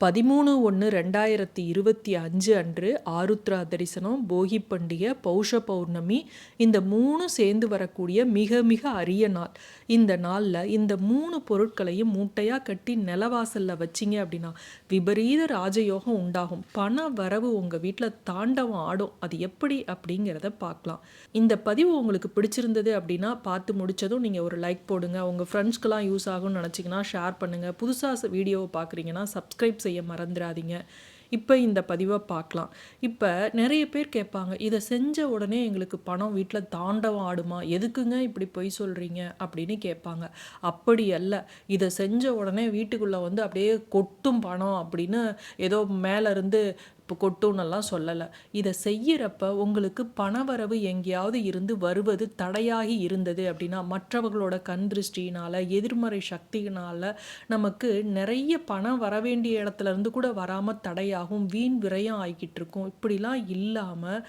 பதிமூணு ஒன்று ரெண்டாயிரத்தி இருபத்தி அஞ்சு அன்று ஆருத்ரா தரிசனம் போகி பண்டிகை பௌஷ பௌர்ணமி இந்த மூணு சேர்ந்து வரக்கூடிய மிக மிக அரிய நாள். இந்த நாளில் இந்த மூணு பொருட்களையும் மூட்டையாக கட்டி நிலவாசலில் வச்சிங்க அப்படின்னா விபரீத ராஜயோகம் உண்டாகும். பண வரவு உங்கள் வீட்டில் தாண்டவம் ஆடும். அது எப்படி அப்படிங்கிறத பார்க்கலாம். இந்த பதிவு உங்களுக்கு பிடிச்சிருந்தது அப்படின்னா பார்த்து முடிச்சதும் நீங்கள் ஒரு லைக் போடுங்க. உங்கள் ஃப்ரெண்ட்ஸ்க்கெலாம் யூஸ் ஆகும்னு நினச்சிங்கன்னா ஷேர் பண்ணுங்கள் புதுசாக வீடியோவை பார்க்குறீங்கன்னா சப்ஸ்கிரைப் செய்ய மறந்துடாதீங்க. இப்போ இந்த பதிவை பார்க்கலாம். இப்போ நிறைய பேர் கேட்பாங்க இதை செஞ்ச உடனே எங்களுக்கு பணம் வீட்டில் தாண்டவம் ஆடுமா? எதுக்குங்க இப்படி பொய் சொல்கிறீங்க அப்படின்னு கேட்பாங்க. அப்படி அல்ல. இதை செஞ்ச உடனே வீட்டுக்குள்ளே வந்து அப்படியே கொட்டும் பணம் அப்படின்னு ஏதோ மேலேருந்து இப்போ கொட்டும்னெல்லாம் சொல்லலை. இதை செய்யறப்ப உங்களுக்கு பணவரவு எங்கேயாவது இருந்து வருவது தடையாகி இருந்தது அப்படின்னா மற்றவர்களோட கண் திருஷ்டினால் எதிர்மறை சக்தியினால் நமக்கு நிறைய பணம் வர வேண்டிய இடத்துல இருந்து கூட வராமல் தடையாகும் வீண் விரயம் ஆகிக்கிட்டு இருக்கும். இப்படிலாம் இல்லாமல்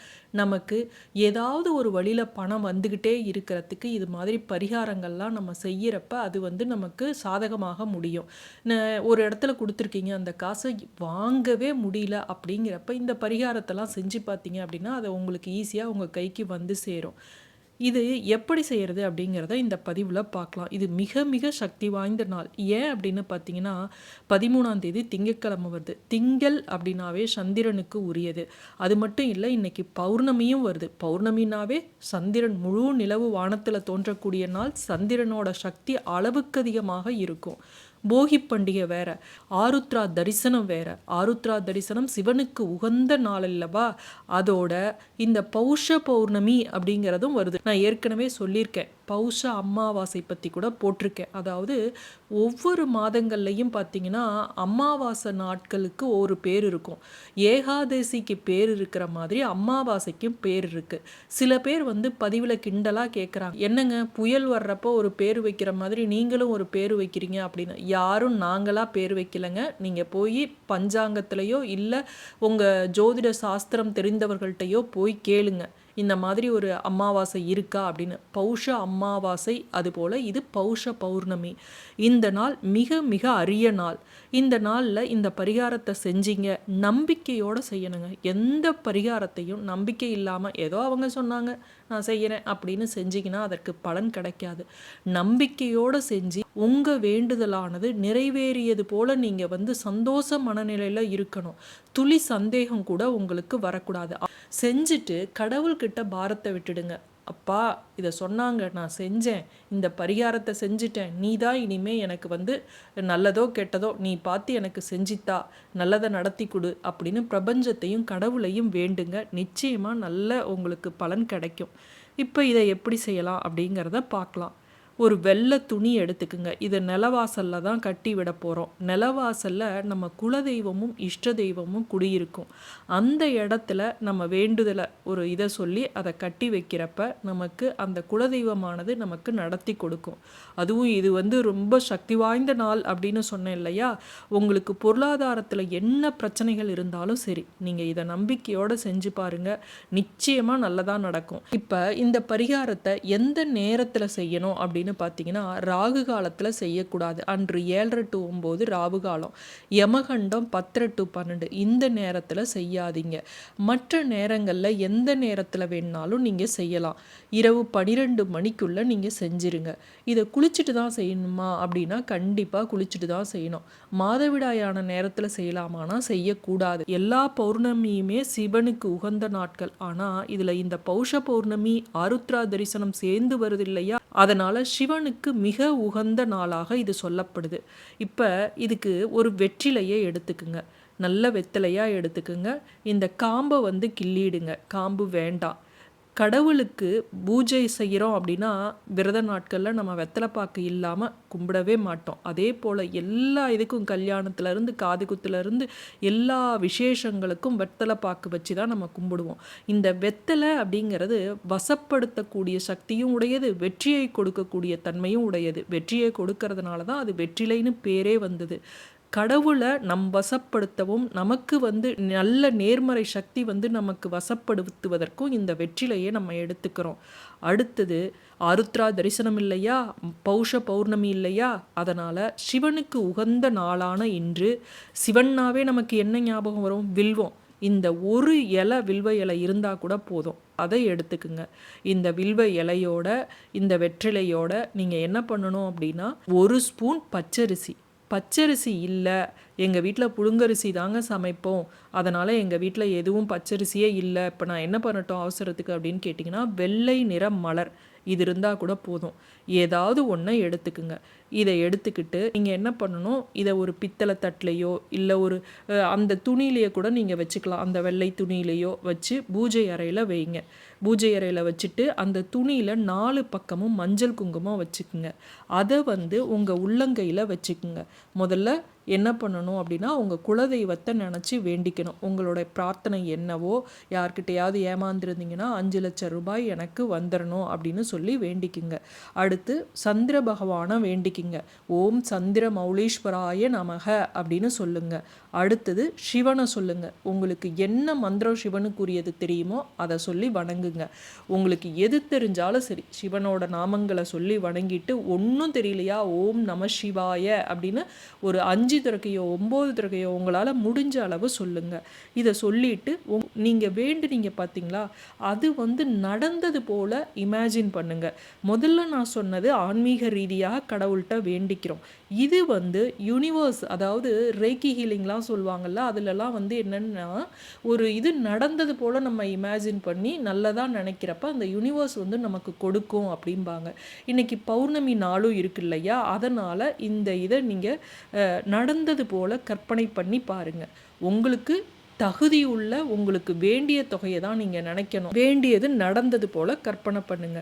நமக்கு ஏதாவது ஒரு வழியில் பணம் வந்துக்கிட்டே இருக்கிறதுக்கு இது மாதிரி பரிகாரங்கள்லாம் நம்ம செய்யறப்ப அது வந்து நமக்கு சாதகமாக முடியும். ஒரு இடத்துல கொடுத்துருக்கீங்க அந்த காசை வாங்கவே முடியல அப்படிங்கிறப்ப இந்த பரிகாரத்தெல்லாம் செஞ்சு பார்த்தீங்க அப்படின்னா அதை உங்களுக்கு ஈஸியாக உங்கள் கைக்கு வந்து சேரும். இது எப்படி செய்கிறது அப்படிங்கிறத இந்த பதிவில் பார்க்கலாம். இது மிக மிக சக்தி வாய்ந்த நாள். ஏன் அப்படின்னு பார்த்தீங்கன்னா பதிமூணாம் தேதி திங்கட்கிழமை வருது. திங்கள் அப்படின்னாவே சந்திரனுக்கு உரியது. அது மட்டும் இல்லை இன்னைக்கு பௌர்ணமியும் வருது. பௌர்ணமினாவே சந்திரன் முழு நிலவு வானத்தில் தோன்றக்கூடிய நாள் சந்திரனோட சக்தி அளவுக்கு அதிகமாக இருக்கும். போகி பண்டிகை வேற ஆருத்ரா தரிசனம் வேற. ஆருத்ரா தரிசனம் சிவனுக்கு உகந்த நாள் அல்லவா? அதோட இந்த பௌஷ பௌர்ணமி அப்படிங்கிறதும் வருது. நான் ஏற்கனவே சொல்லியிருக்கேன். பௌஷ அமாவாசை பற்றி கூட போட்டிருக்கேன். அதாவது ஒவ்வொரு மாதங்கள்லையும் பார்த்தீங்கன்னா அமாவாசை நாட்களுக்கு ஒரு பேர் இருக்கும். ஏகாதசிக்கு பேர் இருக்கிற மாதிரி அம்மாவாசைக்கும் பேர் இருக்குது சில பேர் வந்து பதிவில் கிண்டலாக கேட்குறாங்க என்னங்க புயல் வர்றப்போ ஒரு பேர் வைக்கிற மாதிரி நீங்களும் ஒரு பேர் வைக்கிறீங்க அப்படின்னு. யாரும் நாங்களாக பேர் வைக்கலைங்க. நீங்கள் போய் பஞ்சாங்கத்திலையோ இல்லை உங்கள் ஜோதிட சாஸ்திரம் தெரிந்தவர்கள்ட்டையோ போய் கேளுங்க. இந்த மாதிரி ஒரு அமாவாசை இருக்கா அப்படின்னு. பௌஷ அமாவாசை அதுபோல் இது பௌஷ பௌர்ணமி. இந்த நாள் மிக மிக அரிய நாள். இந்த நாளில் இந்த பரிகாரத்தை செஞ்சீங்க நம்பிக்கையோடு செய்யணுங்க. எந்த பரிகாரத்தையும் நம்பிக்கை இல்லாமல் ஏதோ அவங்க சொன்னாங்க நான் செய்கிறேன் அப்படின்னு செஞ்சிங்கன்னா அதற்கு பலன் கிடைக்காது. நம்பிக்கையோடு செஞ்சு உங்கள் வேண்டுதலானது நிறைவேறியது போல் நீங்கள் வந்து சந்தோஷ மனநிலையில் இருக்கணும். துளி சந்தேகம் கூட உங்களுக்கு வரக்கூடாது. செஞ்சுட்டு கடவுள்கிட்ட பாரத்தை விட்டுடுங்க. அப்பா இதை சொன்னாங்க நான் செஞ்சேன். இந்த பரிகாரத்தை செஞ்சிட்டேன். நீ தான் இனிமே எனக்கு வந்து நல்லதோ கெட்டதோ நீ பார்த்து எனக்கு செஞ்சித்தா நல்லதை நடத்தி கொடு அப்படின்னு பிரபஞ்சத்தையும் கடவுளையும் வேண்டுங்க. நிச்சயமாக நல்ல உங்களுக்கு பலன் கிடைக்கும். இப்போ இதை எப்படி செய்யலாம் அப்படிங்கிறத பார்க்கலாம். ஒரு வெள்ளை துணி எடுத்துக்குங்க. இதை நிலவாசலில் தான் கட்டி விட போகிறோம் நிலவாசலில் நம்ம குலதெய்வமும் இஷ்ட தெய்வமும் குடியிருக்கும். அந்த இடத்துல நம்ம வேண்டுதலை ஒரு இதை சொல்லி அதை கட்டி வைக்கிறப்ப நமக்கு அந்த குலதெய்வமானது நமக்கு நடத்தி கொடுக்கும். அதுவும் இது வந்து ரொம்ப சக்தி வாய்ந்த நாள் அப்படின்னு சொன்னேன் இல்லையா? உங்களுக்கு பொருளாதாரத்தில் என்ன பிரச்சனைகள் இருந்தாலும் சரி நீங்கள் இதை நம்பிக்கையோடு செஞ்சு பாருங்க. நிச்சயமாக நல்லதாக நடக்கும். இப்போ இந்த பரிகாரத்தை எந்த நேரத்தில் செய்யணும் அப்படின்னு பார்த்தீங்கன்னா ராகு காலத்தில் செய்யக்கூடாது. அன்று ஏழரை டு ஒம்பது ராகு காலம். யமகண்டம் பத்தரை டு பன்னெண்டு. இந்த நேரத்தில் செய்யாதீங்க. மற்ற நேரங்களில் எந்த நேரத்தில் வேணுனாலும் நீங்கள் செய்யலாம். இரவு பனிரெண்டு மணிக்குள்ளே நீங்கள் செஞ்சிருங்க. இதை குளிச்சுட்டு தான் செய்யணுமா? அப்படின்னா கண்டிப்பாக குளிச்சுட்டு தான் செய்யணும். மாதவிடாயான நேரத்தில் செய்யலாமானா செய்யக்கூடாது. எல்லா பௌர்ணமியுமே சிவனுக்கு உகந்த நாட்கள். ஆனால் இதில் இந்த பௌஷ பௌர்ணமி ஆருத்ரா தரிசனம் சேர்ந்து வருது இல்லையா? அதனால் சிவனுக்கு மிக உகந்த நாளாக இது சொல்லப்படுது. இப்போ இதுக்கு ஒரு வெற்றிலையை எடுத்துக்குங்க. நல்ல வெத்தலையாக எடுத்துக்குங்க. இந்த காம்பை வந்து கிள்ளிடுங்க. காம்பு வேண்டாம். கடவுளுக்கு பூஜை செய்கிறோம் அப்படின்னா விரத நாட்களில் நம்ம வெத்தலை பாக்கு இல்லாமல் கும்பிடவே மாட்டோம். அதே போல் எல்லா இதுக்கும் கல்யாணத்துலேருந்து காது குத்துலேருந்து எல்லா விசேஷங்களுக்கும் வெத்தலை பாக்கு வச்சு தான் நம்ம கும்பிடுவோம். இந்த வெத்தலை அப்படிங்கிறது வசப்படுத்தக்கூடிய சக்தியும் உடையது வெற்றியை கொடுக்கக்கூடிய தன்மையும் உடையது. வெற்றியை கொடுக்கறதுனால தான் அது வெற்றிலைன்னு பேரே வந்தது. கடவுளை நம் வசப்படுத்தவும் நமக்கு வந்து நல்ல நேர்மறை சக்தி வந்து நமக்கு வசப்படுத்துவதற்கும் இந்த வெற்றிலையே நம்ம எடுத்துக்கிறோம். அடுத்தது அருத்ரா தரிசனம் இல்லையா? பௌஷ பௌர்ணமி இல்லையா? அதனால் சிவனுக்கு உகந்த நாளான இன்று சிவன்னாவே நமக்கு என்ன ஞாபகம் வரும்? வில்வம். இந்த ஒரு இலை வில்வ இலை இருந்தால் கூட போதும். அதை எடுத்துக்குங்க. இந்த வில்வ இலையோட இந்த வெற்றிலையோட நீங்கள் என்ன பண்ணணும் அப்படின்னா ஒரு ஸ்பூன் பச்சரிசி. பச்சரிசி இல்லை. எங்கள் வீட்டில் புழுங்கரிசி தாங்க சமைப்போம். அதனால் எங்கள் வீட்டில் எதுவும் பச்சரிசியே இல்லை. இப்போ நான் என்ன பண்ணட்டும் அவசரத்துக்கு அப்படின்னு கேட்டிங்கன்னா வெள்ளை நிற மலர். இது இருந்தால் கூட போதும். ஏதாவது ஒன்றை எடுத்துக்குங்க. இதை எடுத்துக்கிட்டு நீங்கள் என்ன பண்ணணும்? இதை ஒரு பித்தளை தட்டிலையோ இல்லை ஒரு அந்த துணியிலையோ கூட நீங்கள் வச்சுக்கலாம். அந்த வெள்ளை துணியிலையோ வச்சு பூஜை அறையில் வைங்க. பூஜை அறையில் வச்சுட்டு அந்த துணியில் நாலு பக்கமும் மஞ்சள் குங்குமம் வச்சுக்குங்க. அதை வந்து உங்கள் உள்ளங்கையில் வச்சுக்குங்க. முதல்ல என்ன பண்ணணும் அப்படின்னா உங்கள் குலதெய்வத்தை நினச்சி வேண்டிக்கணும். உங்களோட பிரார்த்தனை என்னவோ யார்கிட்டையாவது ஏமாந்துருந்தீங்கன்னா அஞ்சு லட்சம் ரூபாய் எனக்கு வந்துடணும் அப்படின்னு சொல்லி வேண்டிக்குங்க. அடுத்து சந்திர பகவானை வேண்டிக்குங்க. ஓம் சந்திர மௌலீஸ்வராய நமக அப்படின்னு சொல்லுங்க. அடுத்தது சிவனை சொல்லுங்க. உங்களுக்கு என்ன மந்திரம் சிவனுக்குரியது தெரியுமோ அதை சொல்லி வணங்குங்க. உங்களுக்கு எது தெரிஞ்சாலும் சரி சிவனோட நாமங்களை சொல்லி வணங்கிட்டு ஒன்றும் தெரியலையா? ஓம் நம சிவாய அப்படின்னு ஒரு அஞ்சு துறக்கையோ ஒம்பது துறக்கையோ உங்களால் முடிஞ்ச அளவு சொல்லுங்க. இதை சொல்லிட்டு உங் நீங்கள் வேண்டுனீங்க பார்த்தீங்களா அது வந்து நடந்தது போல இமேஜின் பண்ணுங்க. முதல்ல நான் சொன்னது ஆன்மீக ரீதியாக கடவுள்கிட்ட வேண்டிக்கிறோம். இது வந்து யூனிவர்ஸ் அதாவது ரேக்கி ஹீலிங்லாம் சொல்லுவாங்கள்ல அதுலலாம் வந்து என்னென்னா ஒரு இது நடந்தது போல் நம்ம இமேஜின் பண்ணி நல்லதாக நினைக்கிறப்ப அந்த யூனிவர்ஸ் வந்து நமக்கு கொடுக்கும் அப்படிம்பாங்க. இன்றைக்கி பௌர்ணமி நாளும் இருக்கு இல்லையா? அதனால் இந்த இதை நீங்கள் நடந்தது போல் கற்பனை பண்ணி பாருங்கள் உங்களுக்கு தகுதி உள்ள உங்களுக்கு வேண்டிய தொகையை தான் நீங்கள் நினைக்கணும். வேண்டியது நடந்தது போல் கற்பனை பண்ணுங்க.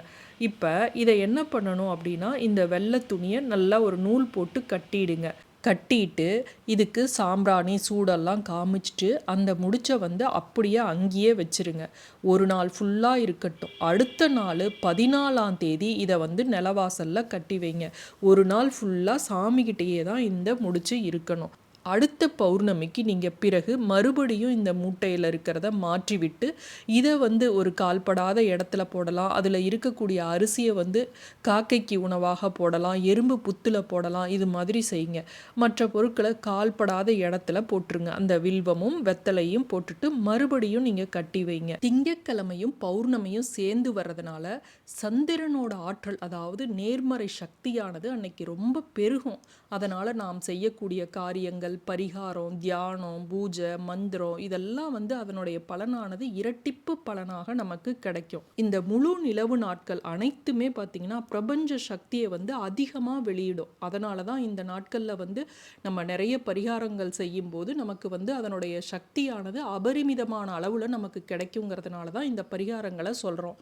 இப்போ இதை என்ன பண்ணணும் அப்படின்னா இந்த வெள்ளை துணியை நல்லா ஒரு நூல் போட்டு கட்டிடுங்க. கட்டிட்டு இதுக்கு சாம்பிராணி சூடெல்லாம் காமிச்சிட்டு அந்த முடிச்சை வந்து அப்படியே அங்கேயே வச்சுருங்க. ஒரு நாள் ஃபுல்லாக இருக்கட்டும். அடுத்த நாள் பதினாலாம் தேதி இதை வந்து நிலவாசலில் கட்டி வைங்க. ஒரு நாள் ஃபுல்லாக சாமிக்கிட்டேயே தான் இந்த முடிச்சு இருக்கணும். அடுத்த பௌர்ணமிக்கு நீங்கள் பிறகு மறுபடியும் இந்த மூட்டையில் இருக்கிறத மாற்றிவிட்டு இதை வந்து ஒரு கால்படாத இடத்துல போடலாம். அதில் இருக்கக்கூடிய அரிசியை வந்து காக்கைக்கு உணவாக போடலாம் எறும்பு புத்தில் போடலாம் இது மாதிரி செய்யுங்க. மற்ற பொருட்களை கால்படாத இடத்துல போட்டுருங்க. அந்த வில்வமும் வெத்தலையும் போட்டுட்டு மறுபடியும் நீங்கள் கட்டி வைங்க. திங்கட்கிழமையும் பௌர்ணமியும் சேர்ந்து வர்றதுனால சந்திரனோட ஆற்றல் அதாவது நேர்மறை சக்தியானது அன்னைக்கு ரொம்ப பெருகும். அதனால் நாம் செய்யக்கூடிய காரியங்கள் பரிகாரம் தியானம் பூஜை மந்திரம் இதெல்லாம் வந்து அதனுடைய பலனானது இரட்டிப்பு பலனாக நமக்கு கிடைக்கும். இந்த முழு நிலவு நாட்கள் அனைத்துமே பார்த்திங்கன்னா பிரபஞ்ச சக்தியை வந்து அதிகமாக வெளியிடும். அதனால தான் இந்த நாட்களில் வந்து நம்ம நிறைய பரிகாரங்கள் செய்யும்போது நமக்கு வந்து அதனுடைய சக்தியானது அபரிமிதமான அளவில் நமக்கு கிடைக்குங்கிறதுனால தான் இந்த பரிகாரங்களை சொல்கிறோம்